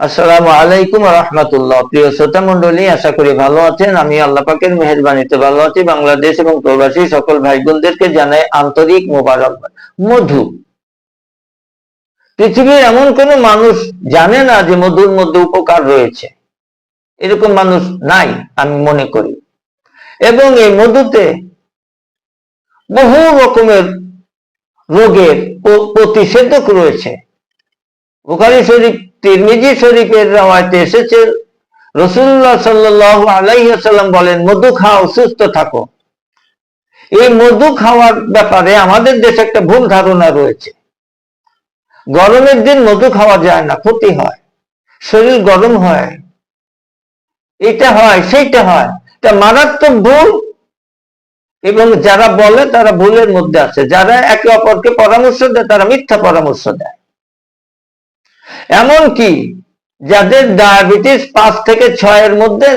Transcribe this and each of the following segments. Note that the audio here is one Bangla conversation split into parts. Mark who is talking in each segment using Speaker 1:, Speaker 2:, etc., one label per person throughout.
Speaker 1: আসসালামু আলাইকুম রহমতুল্লাহ। প্রিয় শ্রোতা মন্ডলী আশা করি ভালো আছেন। আমি আল্লাহ পাকের মেহরবানিতে ভালো আছি। বাংলাদেশ এবং প্রবাসী সকল ভাই বোনদেরকে জানাই আন্তরিক মোবারক। মধু। পৃথিবীর এমন কোন মানুষ জানে না যে মধুর মধ্যে উপকার রয়েছে। এরকম মানুষ নাই, আমি মনে করি। এবং এই মধুতে বহু রকমের রোগের প্রতিষেধক রয়েছে। বুখারী শরীফ তিরমিজি শরীফের রাওয়াতে এসেছে। রসুল্লাহ সাল্লাহ আলাইসাল্লাম বলেন, মধু খাও, সুস্থ থাকো। এই মধু খাওয়ার ব্যাপারে আমাদের দেশে একটা ভুল ধারণা রয়েছে। গরমের দিন মধু খাওয়া যায় না, ক্ষতি হয়। শরীর গরম হয়। এটা হয়, সেইটা হয়। তা মারাত্মক ভুল। এবং যারা বলে তারা ভুলের মধ্যে আছে। যারা একে অপরকে পরামর্শ দেয়, তারা মিথ্যা পরামর্শ দেয়। এমনকি যাদের ডায়াবেটিস পাঁচ থেকে ছয়ের মধ্যে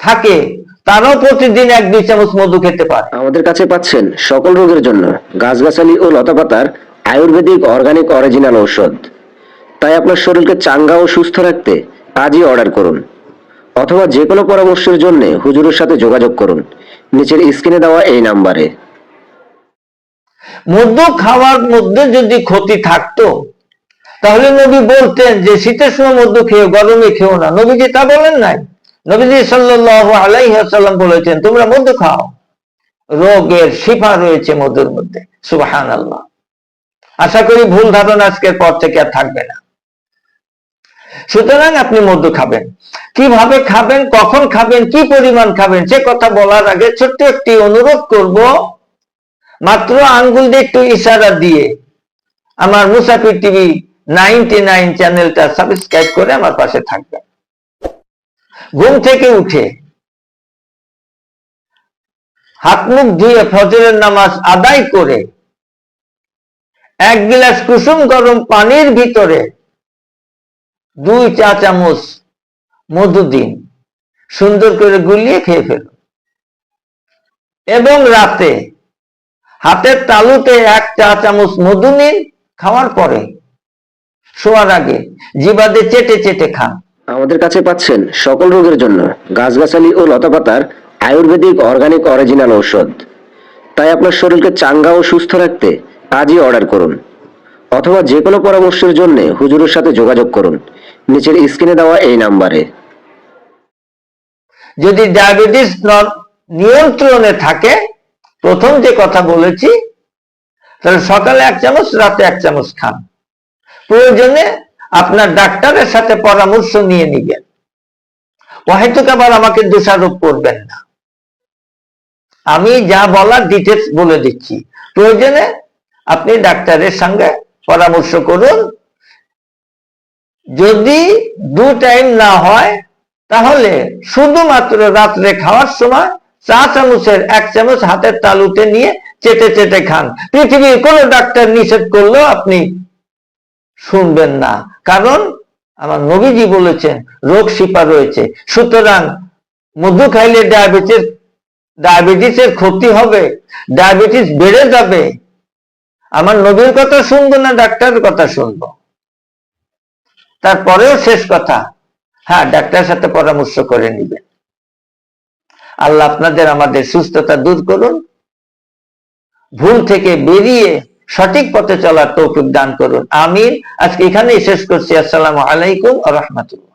Speaker 1: থাকে তারাও প্রতিদিন এক দুই চামচ মধু খেতে পারে।
Speaker 2: আমাদের কাছে পাচ্ছেন সকল রোগের জন্য গাছগাছালি ও লতাপাতার আয়ুর্বেদিক অর্গানিক অরিজিনাল ঔষধ। তাই আপনার শরীরকে চাঙ্গা ও সুস্থ রাখতে আজই অর্ডার করুন। অথবা যে কোনো পরামর্শের জন্য হুজুরের সাথে যোগাযোগ করুন। নিচের স্ক্রিনে দেওয়া এই নাম্বারে।
Speaker 1: মধু খাওয়ার মধ্যে যদি ক্ষতি থাকতো তাহলে নবী বলতেন যে শীতের সময় মধু খেও গরমে খেও না। নবীজি তা বলেন নাই। নবীজি সাল্লাহ আলাইসাল্লাম বলেছেন, তোমরা মধু খাও। রোগের শিফা রয়েছে মধুর মধ্যে। সুবাহান আল্লাহ আশা করি ভুল ধারণা আজকের পর থেকে আর থাকবে না। সুতরাং আপনি মধু খাবেন। কীভাবে খাবেন, কখন খাবেন, কি পরিমাণ খাবেন, সে কথা বলার আগে ছোট্ট একটি অনুরোধ করব। মাত্র আঙ্গুল দিয়ে একটু ইশারা দিয়ে। আমার মুসাফির টিভি নাইনটি নাইন চ্যানেলটা সাবস্ক্রাইব করে আমার পাশে থাকবেন ঘুম থেকে উঠে হাত মুখ ধুয়ে ফজরের নামাজ আদায় করে এক গিলাস কুসুম গরম পানির ভিতরে দুই চা চামচ মধু দিন, সুন্দর করে গুলিয়ে খেয়ে ফেলুন। এবং রাতে হাতের তালুতে এক চা চামচ মধু নিন, খাওয়ার পরে শোয়ার আগে জিবাদে চেটে চেটে খান
Speaker 2: আমাদের কাছে পাচ্ছেন সকল রোগের জন্য গাছগাছালি ও লতাপাতার আয়ুর্বেদিক অর্গানিক অরিজিনাল ঔষধ। তাই আপনার শরীরকে চাঙ্গা ও সুস্থ রাখতে আজই অর্ডার করুন। অথবা যে কোনো পরামর্শের জন্য হুজুরের সাথে যোগাযোগ করুন। নিচের স্ক্রিনে দেওয়া এই নাম্বারে।
Speaker 1: যদি ডায়াবেটিস নিয়ন্ত্রণে থাকে প্রথম যে কথা বলেছি তাহলে সকালে এক চামচ রাতে এক চামচ খান। প্রয়োজনে আপনার ডাক্তারের সাথে পরামর্শ নিয়ে নিবেন। হয়তো আবার আমাকে দোষারোপ করবেন না। আমি যা বলার ডিটেলস বলে দিচ্ছি। প্রয়োজনে আপনি ডাক্তারের সঙ্গে পরামর্শ করুন। যদি দু টাইম না হয়, তাহলে শুধুমাত্র রাত্রে খাওয়ার সময় চা চামচের এক চামচ হাতের তালুতে নিয়ে চেটে চেটে খান। পৃথিবীর কোন ডাক্তার নিষেধ করলেও আপনি শুনবেন না। কারণ আমার নবীজি বলেছেন, রোগ শিপা রয়েছে। সুতরাং মধু খাইলে ডায়াবেটিস, ডায়াবেটিসের ক্ষতি হবে, ডায়াবেটিস বেড়ে যাবে। আমার নবীর কথা শুনব না, ডাক্তারের কথা শুনব। তারপরেও শেষ কথা। হ্যাঁ ডাক্তারের সাথে পরামর্শ করে নিবেন। আল্লাহ আপনাদের আমাদের সুস্থতা দূর করুন। ভুল থেকে বেরিয়ে সঠিক পথে চলার তৌফিক দান করুন। আমিন। আজকে এখানেই শেষ করছি। আসসালামু আলাইকুম রহমতুল্লাহ।